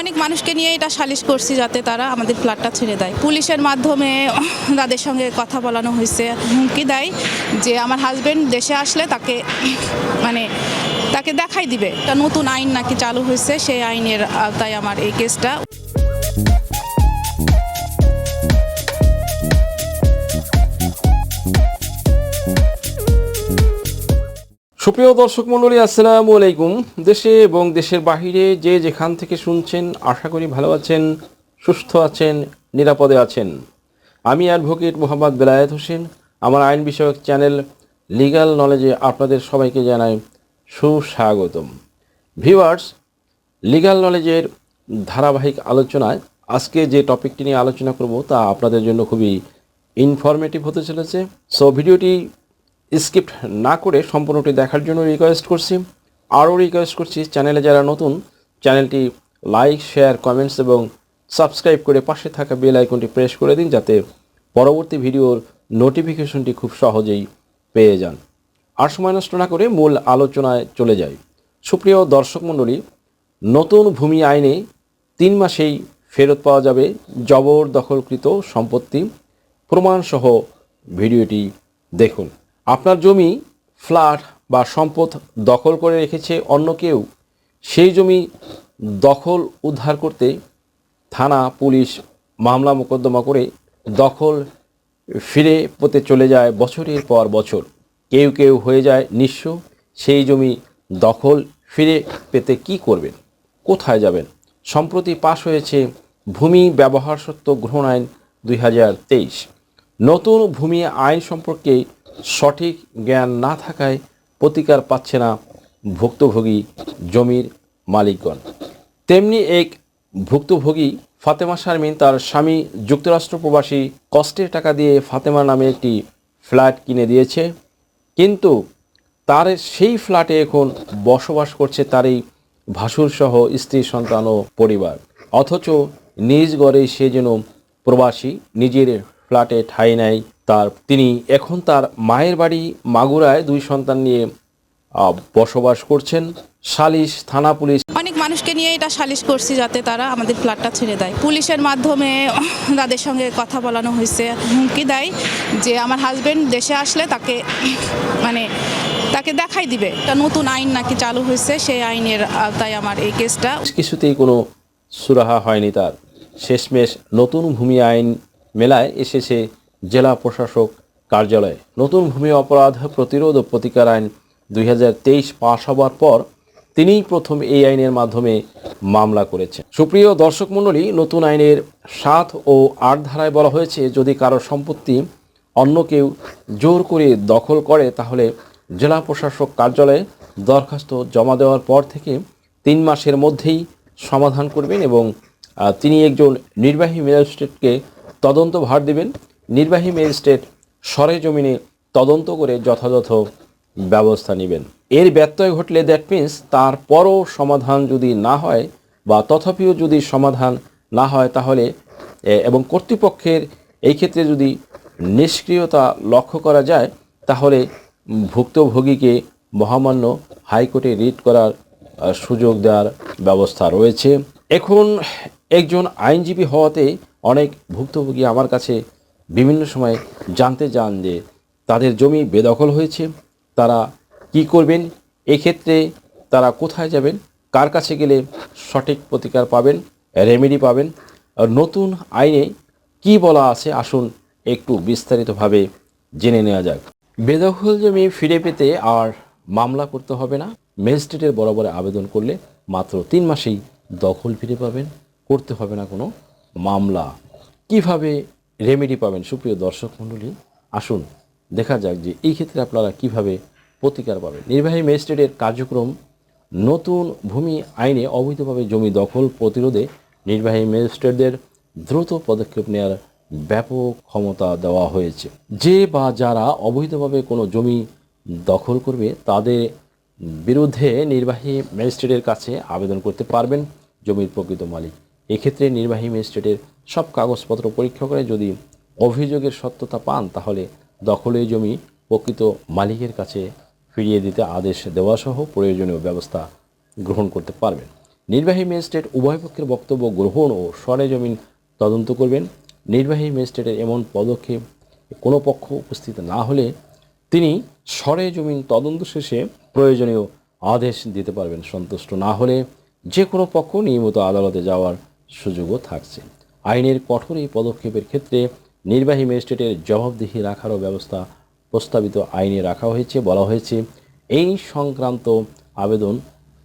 অনেক মানুষকে নিয়ে এটা সালিশ করছি যাতে তারা আমাদের ফ্ল্যাটটা ছেড়ে দেয়। পুলিশের মাধ্যমে তাদের সঙ্গে কথা বলানো হয়েছে, হুমকি দেয় যে আমার হাজব্যান্ড দেশে আসলে তাকে মানে তাকে দেখাই দিবে। একটা নতুন আইন নাকি চালু হয়েছে, সেই আইনের আওতায় আমার এই কেসটা সুপ্রিয় দর্শক মণ্ডলী, আসসালামু আলাইকুম। দেশে এবং দেশের বাহিরে যে যেখান থেকে শুনছেন, আশা করি ভালো আছেন, সুস্থ আছেন, নিরাপদে আছেন। আমি অ্যাডভোকেট মোহাম্মদ বেলায়েত হোসেন। আমার আইন বিষয়ক চ্যানেল লিগ্যাল নলেজে আপনাদের সবাইকে জানাই সুস্বাগতম। ভিউয়ার্স লিগ্যাল নলেজের ধারাবাহিক আলোচনায় আজকে যে টপিকটি নিয়ে আলোচনা করব তা আপনাদের জন্য খুবই ইনফরমেটিভ হতে চলেছে। সো ভিডিওটি স্কিপ না করে সম্পূর্ণটি দেখার জন্য রিকোয়েস্ট করছি। আরও রিকোয়েস্ট করছি চ্যানেলে যারা নতুন চ্যানেলটি লাইক শেয়ার কমেন্টস এবং সাবস্ক্রাইব করে পাশে থাকা বেল আইকনটি প্রেস করে দিন যাতে পরবর্তী ভিডিওর নোটিফিকেশনটি খুব সহজেই পেয়ে যান। আর সময় নষ্ট না করে মূল আলোচনায় চলে যাই। সুপ্রিয় দর্শক মণ্ডলী, নতুন ভূমি আইনে তিন মাসেই ফেরত পাওয়া যাবে জবরদখলকৃত সম্পত্তি। প্রমাণসহ ভিডিওটি দেখুন। আপনার জমি, ফ্ল্যাট বা সম্পদ দখল করে রেখেছে অন্য কেউ, সেই জমি দখল উদ্ধার করতে থানা, পুলিশ মামলা মোকদ্দমা করে দখল ফিরে পেতে চলে যায় বছরের পর বছর। কেউ কেউ হয়ে যায় নিঃস্ব, সেই জমি দখল ফিরে পেতে কি করবেন? কোথায় যাবেন? সম্প্রতি পাশ হয়েছে ভূমি ব্যবহার সত্ত্ব গ্রহণ আইন দুই হাজার তেইশ। নতুন ভূমি আইন সম্পর্কে সঠিক জ্ঞান না থাকায় প্রতিকার পাচ্ছে না ভুক্তভোগী জমির মালিকগণ। তেমনি এক ভুক্তভোগী ফাতেমা শারমিন তার স্বামী যুক্তরাষ্ট্র প্রবাসী কষ্টের টাকা দিয়ে ফাতেমা নামে একটি ফ্ল্যাট কিনে দিয়েছে। কিন্তু তার সেই ফ্ল্যাটে এখন বসবাস করছে তারই ভাসুরসহ স্ত্রী, সন্তান ও পরিবার। অথচ নিজ গড়েই সে যেন প্রবাসী, নিজের ফ্ল্যাটে ঠাঁই নেয় তার। তিনি এখন তার মায়ের বাড়ি মাগুরায় দুই সন্তান নিয়ে বসবাস করছেন। সালিশ থানা পুলিশ। অনেক মানুষকে নিয়ে এটা সালিশ করছি যাতে তারা আমাদের ফ্ল্যাটটা ছেড়ে দেয়। পুলিশের মাধ্যমে তাদের সঙ্গে কথা বলানো হয়েছে হুমকি দেয় যে আমার হাজবেন্ড দেশে আসলে তাকে মানে তাকে দেখাই দিবে। একটা নতুন আইন নাকি চালু হয়েছে সেই আইনের আওতায় আমার এই কেসটা কিছুতেই কোনো সুরাহা হয়নি তার। শেষমেশ নতুন ভূমি আইন মেলায় এসেছে জেলা প্রশাসক কার্যালয়ে। নতুন ভূমি অপরাধ প্রতিরোধ ও প্রতিকার আইন দুই হাজার তেইশ পাশ হবার পর তিনিই প্রথম এই আইনের মাধ্যমে মামলা করেছেন। সুপ্রিয় দর্শক মণ্ডলী, নতুন আইনের সাত ও আট ধারায় বলা হয়েছে, যদি কারও সম্পত্তি অন্য কেউ জোর করে দখল করে, তাহলে জেলা প্রশাসক কার্যালয়ে দরখাস্ত জমা দেওয়ার পর থেকে তিন মাসের মধ্যেই সমাধান করবেন এবং তিনি একজন নির্বাহী ম্যাজিস্ট্রেটকে তদন্ত ভার দেবেন। নির্বাহী ম্যাজিস্ট্রেট সরেজমিনে তদন্ত করে যথাযথ ব্যবস্থা নেবেন। এর ব্যত্যয় ঘটলে দ্যাট মিন্স তারপরও সমাধান যদি না হয় বা তথাপিও যদি সমাধান না হয় তাহলে এবং কর্তৃপক্ষের এই ক্ষেত্রে যদি নিষ্ক্রিয়তা লক্ষ্য করা যায়, তাহলে ভুক্তভোগীকে মহামান্য হাইকোর্টে রিট করার সুযোগ দেওয়ার ব্যবস্থা রয়েছে। এখন একজন আইনজীবী হওয়াতে অনেক ভুক্তভোগী আমার কাছে বিভিন্ন সময় জানতে চান যে তাদের জমি বেদখল হয়েছে, তারা কি করবেন? এক্ষেত্রে তারা কোথায় যাবেন? কার কাছে গেলে সঠিক প্রতিকার পাবেন রেমেডি পাবেন? নতুন আইনে কি বলা আছে? আসুন একটু বিস্তারিতভাবে জেনে নেওয়া যাক। বেদখল জমি ফিরে পেতে আর মামলা করতে হবে না। ম্যাজিস্ট্রেটের বরাবরে আবেদন করলে মাত্র তিন মাসেই দখল ফিরে পাবেন। করতে হবে না কোনো মামলা। কীভাবে রেমেডি পাবেন? সুপ্রিয় দর্শক মণ্ডলী, আসুন দেখা যাক যে এই ক্ষেত্রে আপনারা কীভাবে প্রতিকার পাবেন। নির্বাহী ম্যাজিস্ট্রেটের কার্যক্রম, নতুন ভূমি আইনে অবৈধভাবে জমি দখল প্রতিরোধে নির্বাহী ম্যাজিস্ট্রেটদের দ্রুত পদক্ষেপ নেওয়ার ব্যাপক ক্ষমতা দেওয়া হয়েছে। যে বা যারা অবৈধভাবে কোনো জমি দখল করবে, তাদের বিরুদ্ধে নির্বাহী ম্যাজিস্ট্রেটের কাছে আবেদন করতে পারবেন জমির প্রকৃত মালিক। এক্ষেত্রে নির্বাহী ম্যাজিস্ট্রেটের সব কাগজপত্র পরীক্ষা করে যদি অভিযোগের সত্যতা পান, তাহলে দখলের জমি প্রকৃত মালিকের কাছে ফিরিয়ে দিতে আদেশ দেওয়া সহ প্রয়োজনীয় ব্যবস্থা গ্রহণ করতে পারবেন। নির্বাহী ম্যাজিস্ট্রেট উভয় পক্ষের বক্তব্য গ্রহণ ও সরেজমিন তদন্ত করবেন। নির্বাহী ম্যাজিস্ট্রেটের এমন পদক্ষেপ কোনো পক্ষ উপস্থিত না হলে তিনি সরেজমিন তদন্ত শেষে প্রয়োজনীয় আদেশ দিতে পারবেন। সন্তুষ্ট না হলে যে কোনো পক্ষ নিয়মিত আদালতে যাওয়ার সুযোগও থাকছে। আইনের কঠোর এই পদক্ষেপের ক্ষেত্রে নির্বাহী ম্যাজিস্ট্রেটের জবাবদিহি রাখারও ব্যবস্থা প্রস্তাবিত আইনে রাখা হয়েছে, বলা হয়েছে। এই সংক্রান্ত আবেদন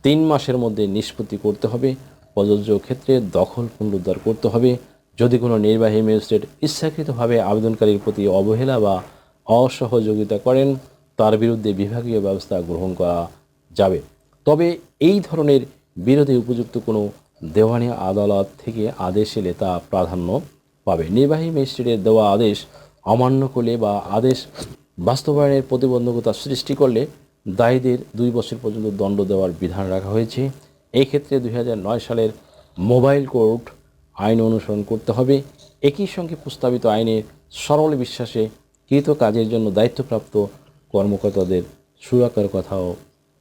তিন মাসের মধ্যে নিষ্পত্তি করতে হবে। প্রযোজ্য ক্ষেত্রে দখল পুনরুদ্ধার করতে হবে। যদি কোনো নির্বাহী ম্যাজিস্ট্রেট ইচ্ছাকৃতভাবে আবেদনকারীর প্রতি অবহেলা বা অসহযোগিতা করেন, তার বিরুদ্ধে বিভাগীয় ব্যবস্থা গ্রহণ করা যাবে। তবে এই ধরনের বিরোধী উপযুক্ত কোনো দেওয়ানি আদালত থেকে আদেশ এলে তা প্রাধান্য পাবে। নির্বাহী ম্যাজিস্ট্রেটের দেওয়া আদেশ অমান্য করলে বা আদেশ বাস্তবায়নের প্রতিবন্ধকতা সৃষ্টি করলে দায়ীদের দুই বছর পর্যন্ত দণ্ড দেওয়ার বিধান রাখা হয়েছে। এই ক্ষেত্রে দুই সালের মোবাইল কোর্ট আইন অনুসরণ করতে হবে। একই সঙ্গে প্রস্তাবিত আইনের সরল বিশ্বাসে কৃত কাজের জন্য দায়িত্বপ্রাপ্ত কর্মকর্তাদের সুরক্ষার কথাও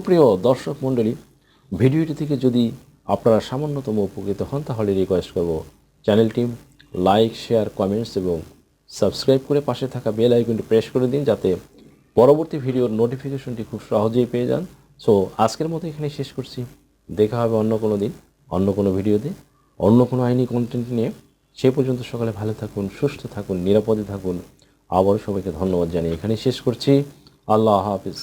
সুপ্রিয় দর্শক মণ্ডলী, ভিডিওটি থেকে যদি আপনারা সামান্যতম উপকৃত হন, তাহলে রিকোয়েস্ট করব চ্যানেলটি লাইক শেয়ার কমেন্টস এবং সাবস্ক্রাইব করে পাশে থাকা বেল আইকনটি প্রেস করে দিন, যাতে পরবর্তী ভিডিওর নোটিফিকেশনটি খুব সহজেই পেয়ে যান। সো আজকের মতো এখানে শেষ করছি। দেখা হবে অন্য কোনো দিন, অন্য কোনো ভিডিওতে, অন্য কোনো আইনি কন্টেন্ট নিয়ে। সে পর্যন্ত সকালে ভালো থাকুন, সুস্থ থাকুন, নিরাপদে থাকুন। আবারও সবাইকে ধন্যবাদ জানিয়ে এখানে শেষ করছি। আল্লাহ হাফিজ।